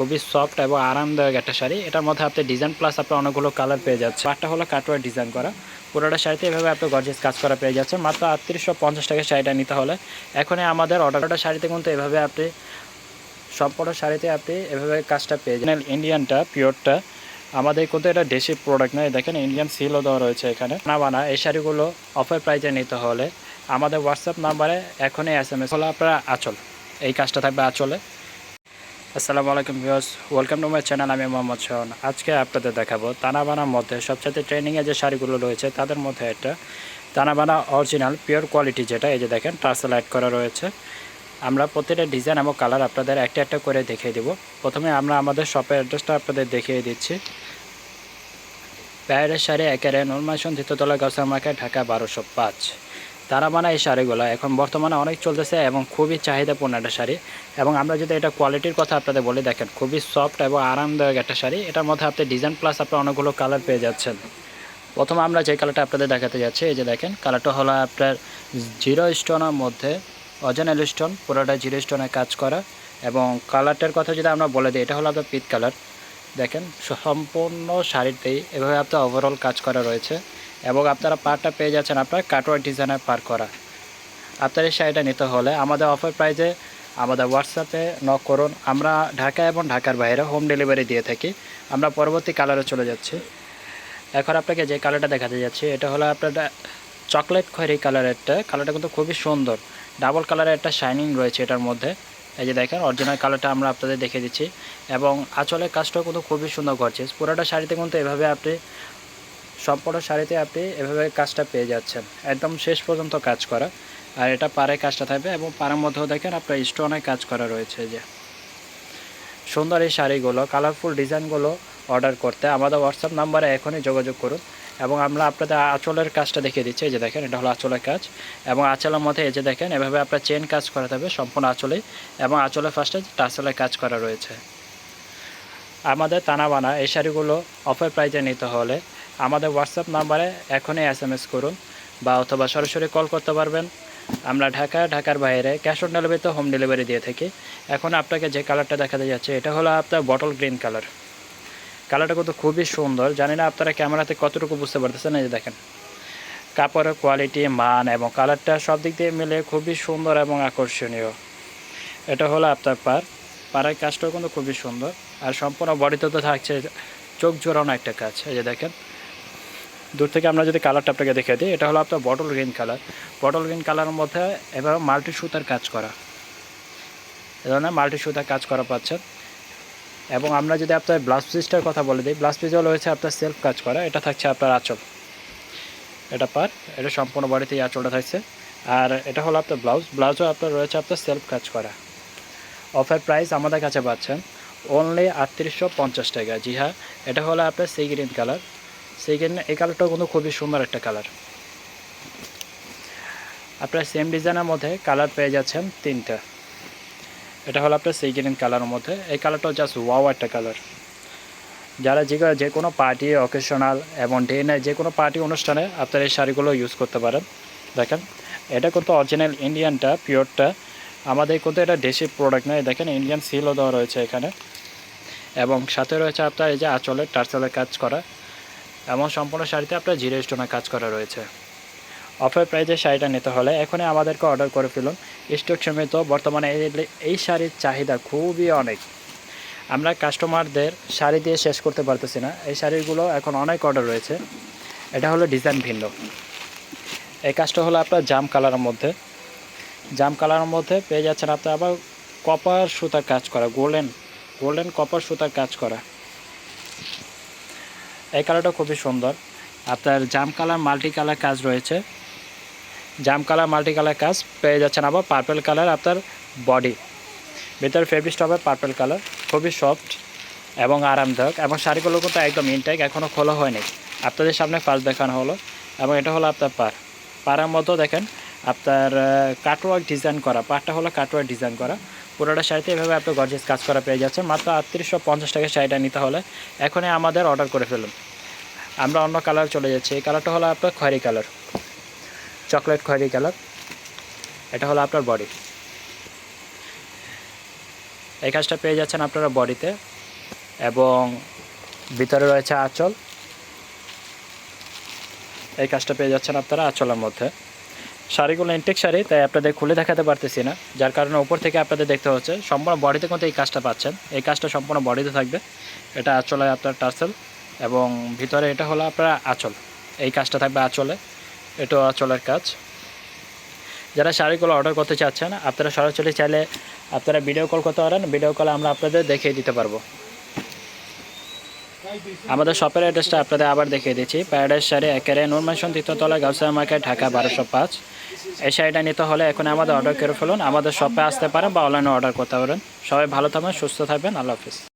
খুবই সফট এবং আরামদায়ক একটা শাড়ি। এটার মধ্যে আপনি ডিজাইন প্লাস আপনি অনেকগুলো কালার পেয়ে যাচ্ছে পাটটা হলো কাটওয়ার ডিজাইন করা। পুরোটা শাড়িতে এভাবে আপনি গর্জিয়াস কাজ করা পেয়ে যাচ্ছে মাত্র আটত্রিশশো পঞ্চাশ টাকা শাড়িটা নিতে হলে। এখনই আমাদের অর্ডারটা শাড়িতে কিন্তু এভাবে আপনি, সম্পূর্ণ শাড়িতে আপনি এভাবে কাজটা পেয়ে যাবেন ইন্ডিয়ানটা পিওরটা আমাদের কিন্তু এটা দেশি প্রোডাক্ট নয় দেখেন ইন্ডিয়ান সিলও দেওয়া রয়েছে এখানে। না বানা এই শাড়িগুলো অফার প্রাইজে নিতে হলে। আমাদের হোয়াটসঅ্যাপ নাম্বারে এখনই এস এম এস হলো আপনার আচল। এই কাজটা থাকবে আচলে। আসসালামু আলাইকুম viewers, welcome to my channel, আমি মোহাম্মদ শাহন আজকে আপনাদের দেখাবো তানাবানার মধ্যে সবচেয়ে ট্রেনিংয়ে যে শাড়িগুলো রয়েছে, তাদের মধ্যে একটা তানাবানা অরিজিনাল পিওর কোয়ালিটি যেটা, এই যে দেখেন টার্সেল অ্যাড করা রয়েছে। আমরা প্রতিটা ডিজাইন এবং কালার আপনাদের একটা একটা করে দেখিয়ে দেব। প্রথমে আমরা আমাদের শপের অ্যাড্রেসটা আপনাদের দেখিয়ে দিচ্ছি। বাইরের শাড়ি একেবারে নুরমাসন দ্বিতীয়তলা গাছের মার্কেট ঢাকা বারোশো পাঁচ। তারা মানে এই শাড়িগুলো। এখন বর্তমানে অনেক চলতেছে এবং খুবই চাহিদাপূর্ণ একটা শাড়ি। এবং আমরা যদি এটা কোয়ালিটির কথা আপনাদের বলে, দেখেন খুবই সফট এবং আরামদায়ক একটা শাড়ি। এটার মধ্যে আপনি ডিজাইন প্লাস আপনি অনেকগুলো কালার পেয়ে যাচ্ছেন। প্রথমে আমরা যে কালারটা আপনাদের দেখাতে যাচ্ছি, এই যে দেখেন কালারটা হলো আপনার জিরো স্টোনের মধ্যে অজেনাল স্টোন পুরোটা জিরো স্টোনে কাজ করা। এবং কালারটার কথা যদি আমরা বলে দিই, এটা হলো আপনার পিত কালার দেখেন, সম্পূর্ণ শাড়িতেই এভাবে আপনার ওভারঅল কাজ করা রয়েছে। এবং আপনারা পারটা পেয়ে যাচ্ছেন আপনার কাটওয়ার ডিজাইনের পার করা। আপনার এই শাড়িটা নিতে হলে আমাদের অফার প্রাইজে আমাদের হোয়াটসঅ্যাপে নক করুন। আমরা ঢাকা এবং ঢাকার বাইরে হোম ডেলিভারি দিয়ে থাকি। আমরা পরবর্তী কালারে চলে যাচ্ছি। এখন আপনাকে যে কালারটা দেখাতে যাচ্ছি, এটা হলো আপনার চকলেট খয়েরি কালারেরটা কালারটা কিন্তু খুবই সুন্দর। ডাবল কালারের একটা শাইনিং রয়েছে এটার মধ্যে। এই যে দেখেন অরিজিনাল কালারটা আমরা আপনাদের দেখে দিচ্ছি। এবং আঁচলের কাজটাও কিন্তু খুবই সুন্দর করছে। পুরোটা শাড়িতে কিন্তু এভাবে আপনি সম্পূর্ণ শাড়িতে আপনি এভাবে কাজটা পেয়ে যাচ্ছেন। একদম শেষ পর্যন্ত কাজ করা। আর এটা পাড়ে কাজটা থাকবে এবং পাড়ের মধ্যেও দেখেন আপনার স্টোনে কাজ করা রয়েছে যে। সুন্দর এই শাড়িগুলো কালারফুল ডিজাইনগুলো অর্ডার করতে। আমাদের হোয়াটসঅ্যাপ নাম্বারে এখনই যোগাযোগ করুন এবং আমরা আপনাদের আঁচলের কাজটা দেখিয়ে দিচ্ছি। এই যে দেখেন, এটা হলো আঁচলের কাজ। এবং আঁচলের মধ্যে এই যে দেখেন, এভাবে আপনার চেন কাজ করাতে হবে সম্পূর্ণ আঁচলে। এবং আঁচলের ফার্স্টে টাসেলের কাজ করা রয়েছে। আমাদের তানাবানা, এই শাড়িগুলো অফার প্রাইজে নিতে হলে আমাদের হোয়াটসঅ্যাপ নাম্বারে এখনই এস এম এস করুন বা অথবা সরাসরি কল করতে পারবেন। আমরা ঢাকা ঢাকার বাইরে ক্যাশ অন ডেলিভারিতে হোম ডেলিভারি দিয়ে থাকি। এখন আপনাকে যে কালারটা দেখাতে যাচ্ছে, এটা হলো আপনার বটল গ্রিন কালার কালারটা কিন্তু খুবই সুন্দর। জানি না আপনারা ক্যামেরাতে কতটুকু বুঝতে পারতেছেন, এই যে দেখেন। কাপড়ের কোয়ালিটি মান এবং কালারটা সব দিক দিয়ে মিলে খুবই সুন্দর এবং আকর্ষণীয়। এটা হলো আপনার পার। পাড়ার কাজটাও কিন্তু খুবই সুন্দর। আর সম্পূর্ণ বডিতে তো থাকছে চোখ জোরানো একটা কাজ। এই যে দেখেন। দূর থেকে আমরা যদি কালারটা আপনাকে দেখে দিই, এটা হলো আপনার bottle green colour bottle green কালারের মধ্যে এবার মাল্টি সুতার কাজ করা। এ ধরনের মাল্টি সুতার কাজ করা পাচ্ছেন। এবং আমরা যদি আপনার ব্লাউজ পিসটার কথা বলে দিই ব্লাউজ পিসও রয়েছে আপনার সেলফ কাজ করা, এটা থাকছে আপনার আঁচল। এটা পার এটা সম্পূর্ণ বডিতে এই আঁচলটা থাকছে। আর এটা হলো আপনার ব্লাউজ ব্লাউজও আপনার রয়েছে আপনার সেলফ কাজ করা। অফার প্রাইস আমাদের কাছে পাচ্ছেন অনলি আটত্রিশশো পঞ্চাশ টাকা। জি হ্যাঁ এটা হলো আপনার sea green colour sea green এই কালারটাও কিন্তু খুবই সুন্দর একটা কালার। আপনার সেম ডিজাইনের মধ্যে কালার পেয়ে যাচ্ছেন তিনটা। এটা হলো আপনার সি গ্রিন কালারের মধ্যে। এই কালারটাও জাস্ট ওয়াও একটা কালার। যারা যে যে কোনো পার্টি অকেশনাল এবং ডেনে যে কোনো পার্টি অনুষ্ঠানে আপনার এই শাড়িগুলো ইউজ করতে পারেন। দেখেন, এটা কিন্তু অরিজিনাল ইন্ডিয়ানটা পিওরটা আমাদের কিন্তু এটা দেশি প্রোডাক্ট নয়। দেখেন ইন্ডিয়ান সিলও দেওয়া রয়েছে এখানে। এবং সাথে রয়েছে আপনার এই যে আঁচলের, টার্সেলের কাজ করা। এমন সম্পূর্ণ শাড়িতে আপনার জিরো স্টোনের কাজ করা রয়েছে। অফার প্রাইজে শাড়িটা নিতে হলে এখনই আমাদেরকে অর্ডার করে ফেলুন। স্টক সমেত, বর্তমানে এই- এই শাড়ির চাহিদা খুবই অনেক। আমরা কাস্টমারদের শাড়ি দিয়ে শেষ করতে পারতেছি না। এই শাড়িগুলো এখন অনেক অর্ডার রয়েছে। এটা হলো ডিজাইন ভিন্ন। এই কাজটা হলো আপনার জাম কালারের মধ্যে। জাম কালারের মধ্যে পেয়ে যাচ্ছেন আপনার আবার কপার সুতার কাজ করা, গোল্ডেন গোল্ডেন কপার সুতার কাজ করা। এই কালারটা খুবই সুন্দর। আপনার জাম কালার, মাল্টি কালার কাজ রয়েছে। জাম কালার, মাল্টি কালার কাজ পেয়ে যাচ্ছেন আবার পার্পেল কালার আপনার বডি। ভিতরে ফেব্রিকটা হবে পার্পেল কালার, খুবই সফট এবং আরামদায়ক এবং শাড়িগুলো কিন্তু একদম ইনটেক এখনও খোলা হয়নি। আপনাদের সামনে ফার্স্ট দেখানো হলো এবং এটা হলো আপনার পার। পাড়ার মতো দেখেন আপনার কাটওয়ার্ক ডিজাইন করা, পাটটা হলো কাটওয়ার্ক ডিজাইন করা। পুরোটা শাড়িতে এভাবে আপনার গর্জেস কাজ করা পেয়ে যাচ্ছে মাত্র আটত্রিশশো পঞ্চাশ টাকা শাড়িটা নিতে হলে এখনই আমাদের অর্ডার করে ফেলুন। আমরা অন্য কালার চলে যাচ্ছি। এই কালারটা হলো আপনার খয়েরি কালার চকলেট খয়েরি কালার এটা হলো আপনার বডি এই কাজটা পেয়ে যাচ্ছেন আপনারা বডিতে এবং ভিতরে রয়েছে আঁচল। এই কাজটা পেয়ে যাচ্ছেন আপনারা আঁচলের মধ্যে। শাড়িগুলো ইনটেক শাড়ি, তাই আপনাদের খুলে দেখাতে পারতেছি না। যার কারণে উপর থেকে আপনাদের দেখতে হচ্ছে, সম্পূর্ণ বডিতে কিন্তু এই কাজটা পাচ্ছেন। এই কাজটা সম্পূর্ণ বডিতে থাকবে। এটা আঁচলে আপনার টার্সেল এবং ভিতরে এটা হলো আপনার আঁচল। এই কাজটা থাকবে আঁচলে। এটাও আঁচলের কাজ। যারা শাড়িগুলো অর্ডার করতে চাচ্ছেন, আপনারা সরাসরি চাইলে আপনারা ভিডিও কল করতে পারেন। ভিডিও কলে আমরা আপনাদের দেখিয়ে দিতে পারব। আমাদের শপের অ্যাড্রেসটা আপনাদের আবার দেখিয়ে দিচ্ছি। প্যারাডাইস শাড়ি একেবারে নুরমানসন তৃতীয়তলা গাউসিয়া মার্কেট, ঢাকা, বারোশো পাঁচ। এই শাড়িটা নিতে হলে এখন আমাদের অর্ডার করে ফেলুন। আমাদের শপে আসতে পারেন বা অনলাইনে অর্ডার করতে পারেন। সবাই ভালো থাকবেন, সুস্থ থাকবেন। আল্লাহ হাফিজ।